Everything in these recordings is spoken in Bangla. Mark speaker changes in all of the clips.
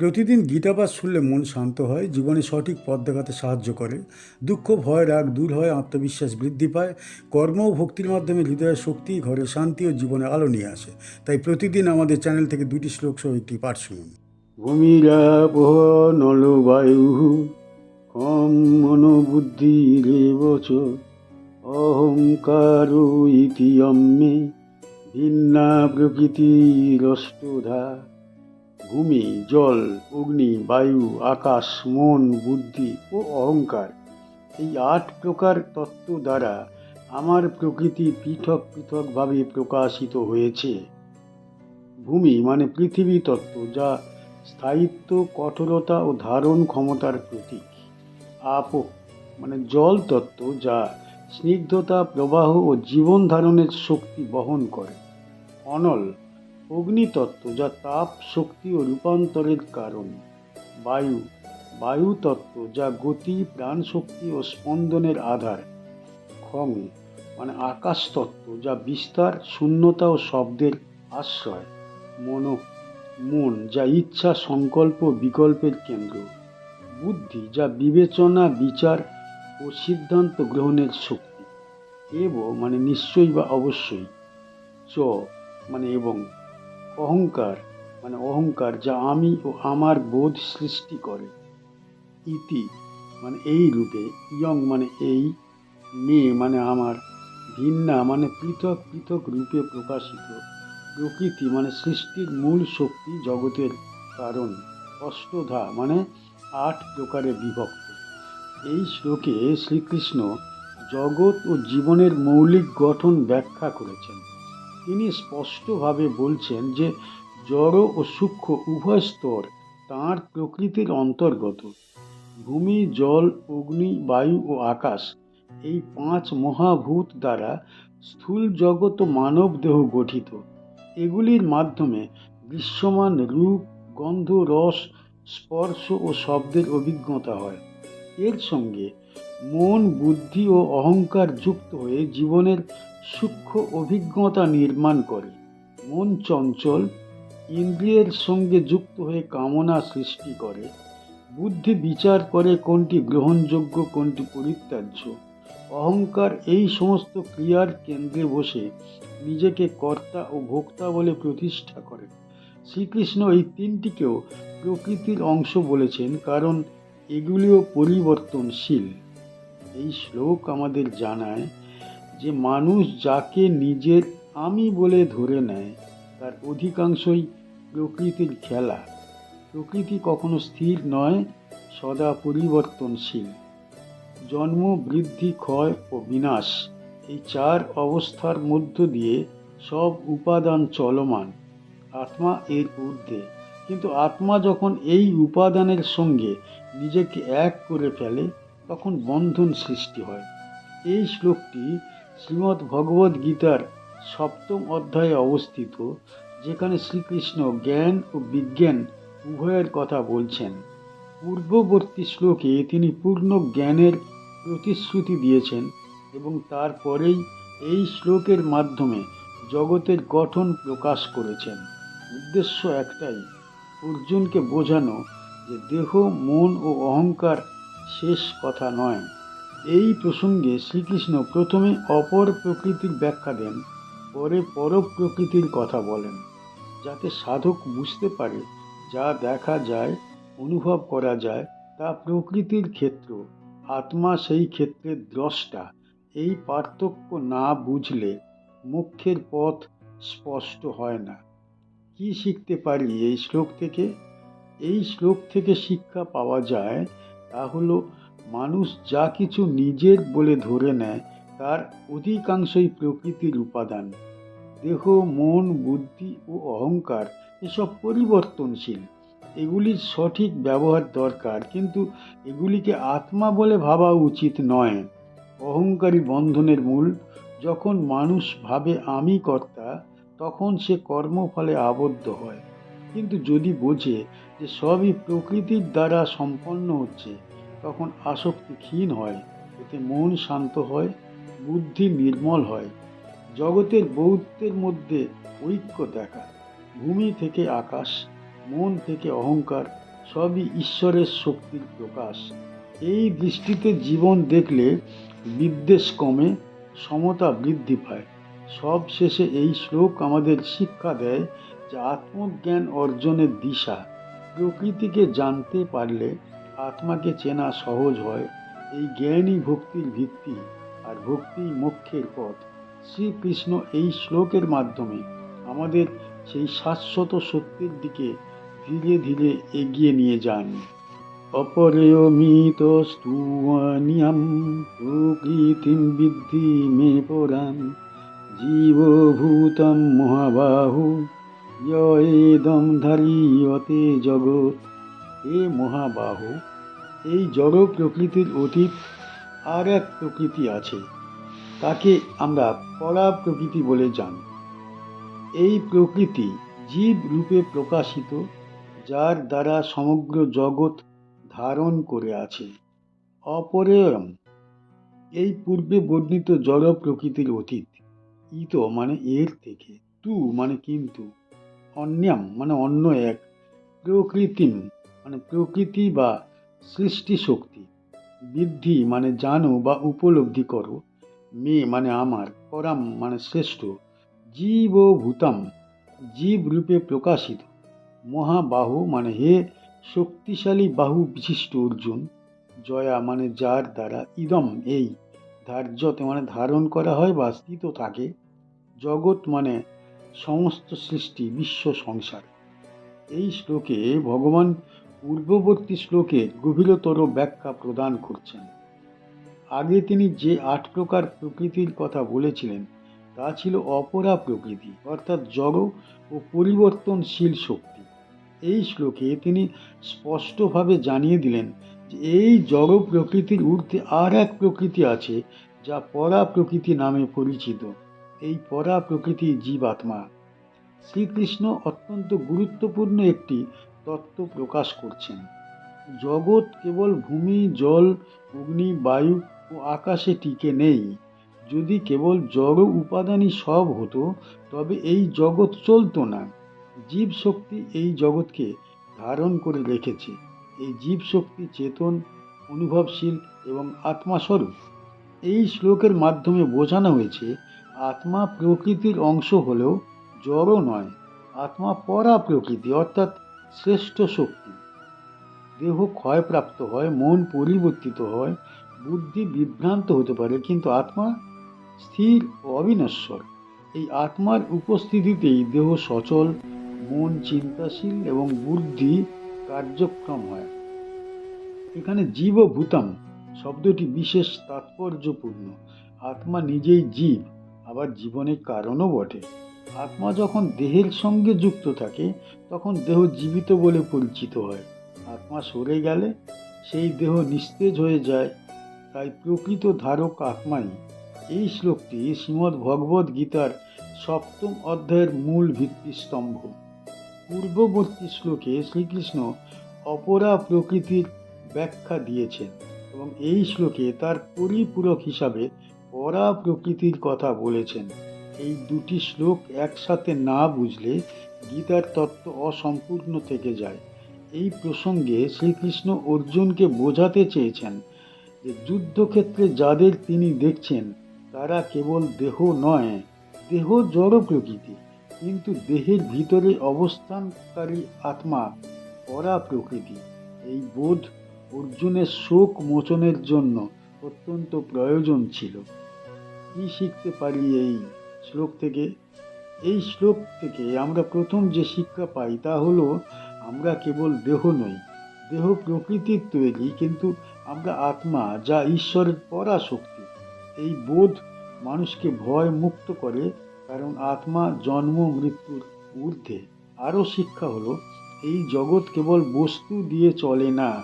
Speaker 1: প্রতিদিন গীতাপাঠ শুনলে মন শান্ত হয়, জীবনে সঠিক পথ দেখাতে সাহায্য করে। দুঃখ, ভয়, রাগ দূর হয়, আত্মবিশ্বাস বৃদ্ধি পায়। কর্ম ও ভক্তির মাধ্যমে হৃদয়ের শক্তি, ঘরে শান্তি ও জীবনে আলো নিয়ে আসে। তাই প্রতিদিন আমাদের চ্যানেল থেকে দুটি শ্লোক সহ একটি পাঠ শুনুন। নলবায়ু কম মনোবুদ্ধিরেব চ অহংকার ইতি অম্মে, ভিন্না প্রকৃতিরষ্টধা ভূমি, জল, অগ্নি, বায়ু, আকাশ, মন, বুদ্ধি ও অহংকার। এই আট প্রকার তত্ত্ব দ্বারা আমার প্রকৃতি পৃথক পৃথকভাবে প্রকাশিত হয়েছে। ভূমি মানে পৃথিবী তত্ত্ব, যা স্থায়িত্ব, কঠোরতা ও ধারণ ক্ষমতার প্রতীক। আপ মানে জল তত্ত্ব, যা স্নিগ্ধতা, প্রবাহ ও জীবন ধারণের শক্তি বহন করে। অনল অগ্নিতত্ত্ব যা তাপ শক্তি ও রূপান্তরের কারণ। বায়ু বায়ু তত্ত্ব যা গতি, প্রাণশক্তি ও স্পন্দনের আধার। খং মানে আকাশ তত্ত্ব যা বিস্তার, শূন্যতা ও শব্দের আশ্রয়। মন মন যা ইচ্ছা, সংকল্প, বিকল্পের কেন্দ্র। বুদ্ধি যা বিবেচনা, বিচার ও সিদ্ধান্ত গ্রহণের শক্তি। এব মানে নিশ্চয়ই বা অবশ্যই। চ মানে এবং অহংকার মানে অহংকার যা আমি ও আমার বোধ সৃষ্টি করে। ইতি মানে এই রূপে, ইয়ং মানে এই মেয়ে মানে আমার, ভিন্না মানে পৃথক পৃথক রূপে প্রকাশিত, প্রকৃতি মানে সৃষ্টির মূল শক্তি জগতের কারণ, অষ্টধা মানে আট প্রকারে বিভক্ত। এই শ্লোকে শ্রীকৃষ্ণ জগৎ ও জীবনের মৌলিক গঠন ব্যাখ্যা করেছেন। তিনি স্পষ্টভাবে বলছেন যে জড় ও সূক্ষ্ম উভয় স্তর তাঁর প্রকৃতির অন্তর্গত। ভূমি, জল, অগ্নি, বায়ু ও আকাশ এই পাঁচ মহাভূত দ্বারা স্থূল জগৎ ও মানব দেহ গঠিত। এগুলির মাধ্যমে দৃশ্যমান রূপ, গন্ধ, রস, স্পর্শ ও শব্দের অভিজ্ঞতা হয়। এর সঙ্গে মন, বুদ্ধি ও অহংকার যুক্ত হয়ে জীবনের সূক্ষ্ম অভিজ্ঞতা নির্মাণ করে। মন চঞ্চল, ইন্দ্রিয়ের সঙ্গে যুক্ত হয়ে কামনা সৃষ্টি করে। বুদ্ধি বিচার করে কোনটি গ্রহণযোগ্য, কোনটি পরিত্যাজ্য। অহংকার এই সমস্ত ক্রিয়ার কেন্দ্রে বসে নিজেকে কর্তা ও ভোক্তা বলে প্রতিষ্ঠা করে। শ্রীকৃষ্ণ এই তিনটিকেও প্রকৃতির অংশ বলেছেন, কারণ এগুলিও পরিবর্তনশীল। এই শ্লোক আমাদের জানায় যে মানুষ যাকে নিজের আমি বলে ধরে নেয়, তার অধিকাংশই প্রকৃতির খেলা। প্রকৃতি কখনো স্থির নয়, সদা পরিবর্তনশীল। জন্ম, বৃদ্ধি, ক্ষয় ও বিনাশ এই চার অবস্থার মধ্য দিয়ে সব উপাদান চলমান। আত্মা এর ঊর্ধ্বে। কিন্তু আত্মা যখন এই উপাদানের সঙ্গে নিজেকে এক করে ফেলে, তখন বন্ধন সৃষ্টি হয়। এই শ্লোকটি শ্রীমদ্ ভগবদ্ গীতার সপ্তম অধ্যায়ে অবস্থিত, যেখানে শ্রীকৃষ্ণ জ্ঞান ও বিজ্ঞান উভয়ের কথা বলছেন। পূর্ববর্তী শ্লোকে তিনি পূর্ণ জ্ঞানের প্রতিশ্রুতি দিয়েছেন এবং তারপরেই এই শ্লোকের মাধ্যমে জগতের গঠন প্রকাশ করেছেন। উদ্দেশ্য একটাই, অর্জুনকে বোঝানো যে দেহ, মন ও অহংকার শেষ কথা নয়। এই প্রসঙ্গে শ্রীকৃষ্ণ প্রথমে অপর প্রকৃতির ব্যাখ্যা দেন, পরে পর প্রকৃতির কথা বলেন, যাতে সাধক বুঝতে পারে যা দেখা যায়, অনুভব করা যায়, তা প্রকৃতির ক্ষেত্র, আত্মা সেই ক্ষেত্রে দ্রষ্টা। এই পার্থক্য না বুঝলে মুখ্যের পথ স্পষ্ট হয় না। কি শিখতে পারি এই শ্লোক থেকে? এই শ্লোক থেকে শিক্ষা পাওয়া যায় তা হলো মানুষ যা কিছু নিজের বলে ধরে নেয়, তার অধিকাংশই প্রকৃতির উপাদান। দেহ, মন, বুদ্ধি ও অহংকার এসব পরিবর্তনশীল। এগুলির সঠিক ব্যবহার দরকার, কিন্তু এগুলিকে আত্মা বলে ভাবা উচিত নয়। অহংকারী বন্ধনের মূল, যখন মানুষ ভাবে আমি কর্তা, তখন সে কর্মফলে আবদ্ধ হয়। কিন্তু যদি বোঝে যে সবই প্রকৃতির দ্বারা সম্পন্ন হচ্ছে তখন আসক্তি ক্ষীণ হয়, এতে মন শান্ত হয়, বুদ্ধি নির্মল হয়। জগতের বৌদ্ধের মধ্যে ঐক্য দেখা, ভূমি থেকে আকাশ, মন থেকে অহংকার, সবই ঈশ্বরের শক্তির প্রকাশ। এই দৃষ্টিতে জীবন দেখলে বিদ্বেষ কমে, সমতা বৃদ্ধি পায়। সব শেষে এই শ্লোক আমাদের শিক্ষা দেয় যে আত্মজ্ঞান অর্জনের দিশা। প্রকৃতিকে জানতে পারলে আত্মাকে চেনা সহজ হয়। এই জ্ঞানই ভক্তির ভিত্তি আর ভক্তি মোক্ষের পথ শ্রীকৃষ্ণ এই শ্লোকের মাধ্যমে আমাদের সেই শাশ্বত সত্যের দিকে ধীরে ধীরে এগিয়ে নিয়ে যান। অপরেয়মিত স্তুয়ানিয়াম প্রকৃতিম বিদ্ধি মে পরাম জীবভূতম মহাবাহু ইয়েদম ধারিয়তে জগৎ, হে মহাবাহু। এই জড় প্রকৃতির অতীত আর এক প্রকৃতি আছে। তাকে আমরা পরা প্রকৃতি বলে জানি। এই প্রকৃতি জীব রূপে প্রকাশিত, যার দ্বারা সমগ্র জগৎ ধারণ করে আছে। অপরেয়ম, এই পূর্বে বর্ণিত জড় প্রকৃতির অতীত। ইত মানে এর থেকে, তু মানে কিন্তু, অন্যাম মানে অন্য এক। প্রকৃতিম মানে প্রকৃতি বা সৃষ্টি শক্তি বৃদ্ধি মানে জানো বা উপলব্ধি করো। মে মানে আমার, পরাম মানে শ্রেষ্ঠ। জীব ভূতাম জীব রূপে প্রকাশিত। মহাবাহু মানে হে শক্তিশালী বাহু বিশিষ্ট অর্জুন। জয়া মানে যার দ্বারা ইদম এই। ধার্যতে মানে ধারণ করা হয় বা স্থিত থাকে। জগৎ মানে সমস্ত সৃষ্টি, বিশ্ব সংসার। এই শ্লোকে ভগবান পূর্ববর্তী শ্লোকে গভীরতর ব্যাখ্যা প্রদান করছেন। আগে তিনি যে আট প্রকার প্রকৃতির কথা বলেছিলেন, তা ছিল অপরা প্রকৃতি, অর্থাৎ জড় ও পরিবর্তনশীল শক্তি। এই শ্লোকে তিনি স্পষ্টভাবে জানিয়ে দিলেন যে এই জড় প্রকৃতির ঊর্ধ্বে আর এক প্রকৃতি আছে, যা পরা প্রকৃতি নামে পরিচিত। এই পরা প্রকৃতি জীবাত্মা। শ্রীকৃষ্ণ অত্যন্ত গুরুত্বপূর্ণ একটি তত্ত্ব প্রকাশ করছেন। জগৎ কেবল ভূমি, জল, অগ্নি, বায়ু ও আকাশে টিকে নেই। যদি কেবল জড় উপাদানই সব হতো, তবে এই জগৎ চলতো না। জীব শক্তি এই জগৎকে ধারণ করে রেখেছে। এই জীব শক্তি চেতন, অনুভবশীল এবং আত্মাস্বরূপ। এই শ্লোকের মাধ্যমে বোঝানো হয়েছে, আত্মা প্রকৃতির অংশ হলেও জড় নয়, আত্মা পরা প্রকৃতি অর্থাৎ শ্রেষ্ঠ শক্তি। দেহ ক্ষয়প্রাপ্ত হয়, মন পরিবর্তিত হয়, বুদ্ধি বিভ্রান্ত হতে পারে, কিন্তু আত্মা স্থির ও অবিনশ্বর। এই আত্মার উপস্থিতিতেই দেহ সচল, মন চিন্তাশীল এবং বুদ্ধি কার্যক্রম হয়। এখানে জীব ভূতাম শব্দটি বিশেষ তাৎপর্যপূর্ণ। আত্মা নিজেই জীব, আবার জীবনের কারণও বটে। আত্মা যখন দেহের সঙ্গে যুক্ত থাকে, তখন দেহ জীবিত বলে পরিচিত হয়। আত্মা সরে গেলে সেই দেহ নিস্তেজ হয়ে যায়। তাই প্রকৃত ধারক আত্মাই। এই শ্লোকটি শ্রীমদ্ ভগবদ গীতার সপ্তম অধ্যায়ের মূল ভিত্তিস্তম্ভ পূর্ববর্তী শ্লোকে শ্রীকৃষ্ণ অপরা প্রকৃতির ব্যাখ্যা দিয়েছেন এবং এই শ্লোকে তার পরিপূরক হিসাবে পরা প্রকৃতির কথা বলেছেন। এই দুটি শ্লোক একসাথে না বুঝলে গীতার তত্ত্ব অসম্পূর্ণ থেকে যায়। এই প্রসঙ্গে শ্রীকৃষ্ণ অর্জুনকে বোঝাতে চেয়েছেন যে যুদ্ধক্ষেত্রে যাদের তিনি দেখছেন, তারা কেবল দেহ নয়, দেহ জড় প্রকৃতি, কিন্তু দেহের ভিতরে অবস্থানকারী আত্মা, পরা প্রকৃতি। এই বোধ অর্জুনের শোক মোচনের জন্য অত্যন্ত প্রয়োজন ছিল। কি শিখতে পারি এই শ্লোক থেকে। এই শ্লোক থেকে আমরা প্রথম যে শিক্ষা পাই তা হলো, আমরা কেবল দেহ নই, দেহ প্রকৃতির তৈরি, কিন্তু আমরা আত্মা, যা ঈশ্বরের পরা শক্তি এই বোধ মানুষকে ভয় মুক্ত করে, কারণ আত্মা জন্ম, মৃত্যুর ঊর্ধ্বে। আরও শিক্ষা হলো, এই জগৎ কেবল বস্তু দিয়ে চলে না,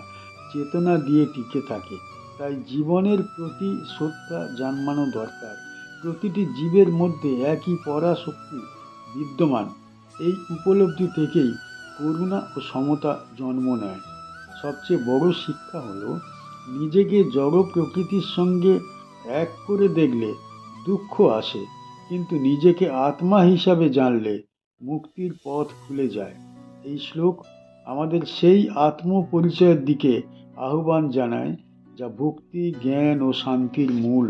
Speaker 1: চেতনা দিয়ে টিকে থাকে। তাই জীবনের প্রতি শ্রদ্ধা জন্মানো দরকার। প্রতিটি জীবের মধ্যে একই পরাশক্তি বিদ্যমান। এই উপলব্ধি থেকেই করুণা ও সমতা জন্ম নেয়। সবচেয়ে বড় শিক্ষা হলো, নিজেকে জড় প্রকৃতির সঙ্গে এক করে দেখলে দুঃখ আসে, কিন্তু নিজেকে আত্মা হিসাবে জানলে মুক্তির পথ খুলে যায়। এই শ্লোক আমাদের সেই আত্মপরিচয়ের দিকে আহ্বান জানায়, যা ভক্তি, জ্ঞান ও শান্তির মূল।